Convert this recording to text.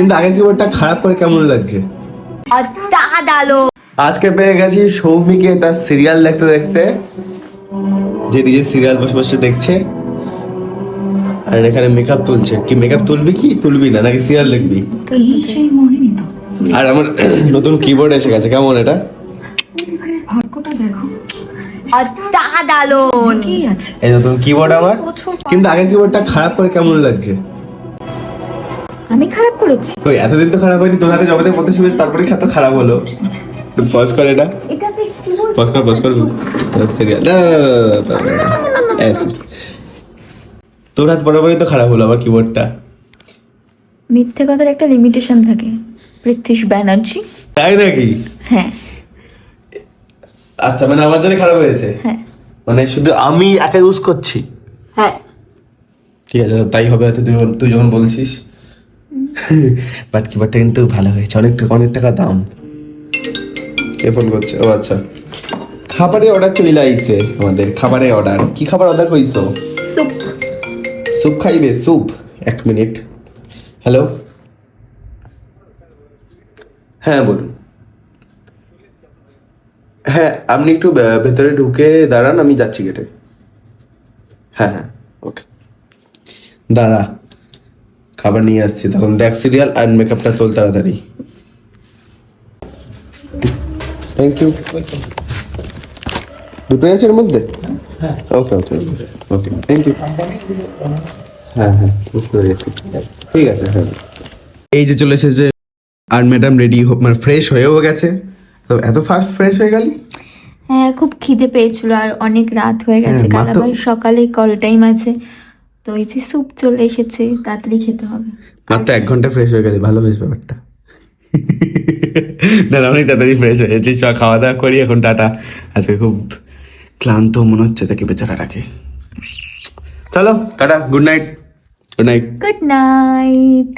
কিন্তু আগের কিবোর্ডটা খারাপ করে কেমন লাগছে? অত্যাদালো আজকে পেয়ে গেছি সৌমিকে তার সিরিয়াল দেখতে দেখতে। যে নিজের সিরিয়াল বসে বসে দেখছে। আর এখানে মেকআপ তুলছে। কি মেকআপ তুলবি কি? তুলবি না নাকি সিরিয়াল দেখবি সেই মোহিনী তো। আর আমার নতুন কিবোর্ড এসে গেছে কেমন এটা? ভাগ্যটা দেখো। অত্যাদালো কি আছে? এই নতুন কিবোর্ড আমার। কিন্তু আগের কিবোর্ডটা খারাপ করে কেমন লাগছে? আমি খারাপ করেছি। কই এতদিন তো খারাপ হয়নি তোর হাতে থেকে পড়তে শিখেছিস তারপরে তো খারাপ হলো? পজ করে এটা। পজ কর পজ কর। সিরিয়াল তোর হাত বরাবরই তো খারাপ হলো আবার কিবোর্ডটা মিথ্যে কথার একটা লিমিটেশন থাকে। পৃথ্বীশ ব্যানার্জি। তাই নাকি? হ্যাঁ। আচ্ছা মানে আমার জন্য খারাপ হয়েছে? হ্যাঁ। মানে শুধু আমি একা ইউজ করছি? হ্যাঁ। ঠিক আছে তাই হবে হয়তো তুই তুই যখন বলছিস। বাট কিবোর্ডটা কিন্তু ভালো হয়েছে। অনেক অনেক টাকা দাম। কে ফোন করছে? ও আচ্ছা। খাবারের অর্ডার চলে আইছে আমাদের খাবারের অর্ডার কি খাবার অর্ডার কইছো? সুপ স্যুপ খাইবে স্যুপ এক মিনিট হ্যালো হ্যাঁ বলুন। হ্যাঁ আপনি একটু ভেতরে ঢুকে দাঁড়ান আমি যাচ্ছি গেটে হ্যাঁ হ্যাঁ ওকে দাঁড়া। খাবার নিয়ে আসছি। তখন দেখ সিরিয়াল আর মেকআপটা তোল তাড়াতাড়ি। থ্যাংক ইউ দুটো আছে এর মধ্যে? ওকে ওকে ওকে থ্যাংক ইউ হ্যাঁ হ্যাঁ বুঝতে পেরেছি। ঠিক আছে হ্যাঁ। এই যে চলে এসেছে আর ম্যাডাম রেডি মানে ফ্রেশ হয়েও গেছে। তো এত ফাস্ট ফ্রেশ হয়ে গেলি? হ্যাঁ খুব খিদে পেয়েছিল আর অনেক রাত হয়ে গেছে হ্যাঁ, মা কাল সকালে কল টাইম আছে। তো এই যে স্যুপ চলে এসেছে তাড়াতাড়ি খেতে হবে। মাত্র এক ঘণ্টা ফ্রেশ হয়ে গেল ভালো বেশ ব্যাপারটা। না না, অনেক তাড়াতাড়ি ফ্রেশ হয়ে গেছি। চ খাওয়া দাওয়া করি এখন টাটা। আজকে খুব ক্লান্ত মনে হচ্ছে তাকে বেচারাটাকে চলো tata good night good night good night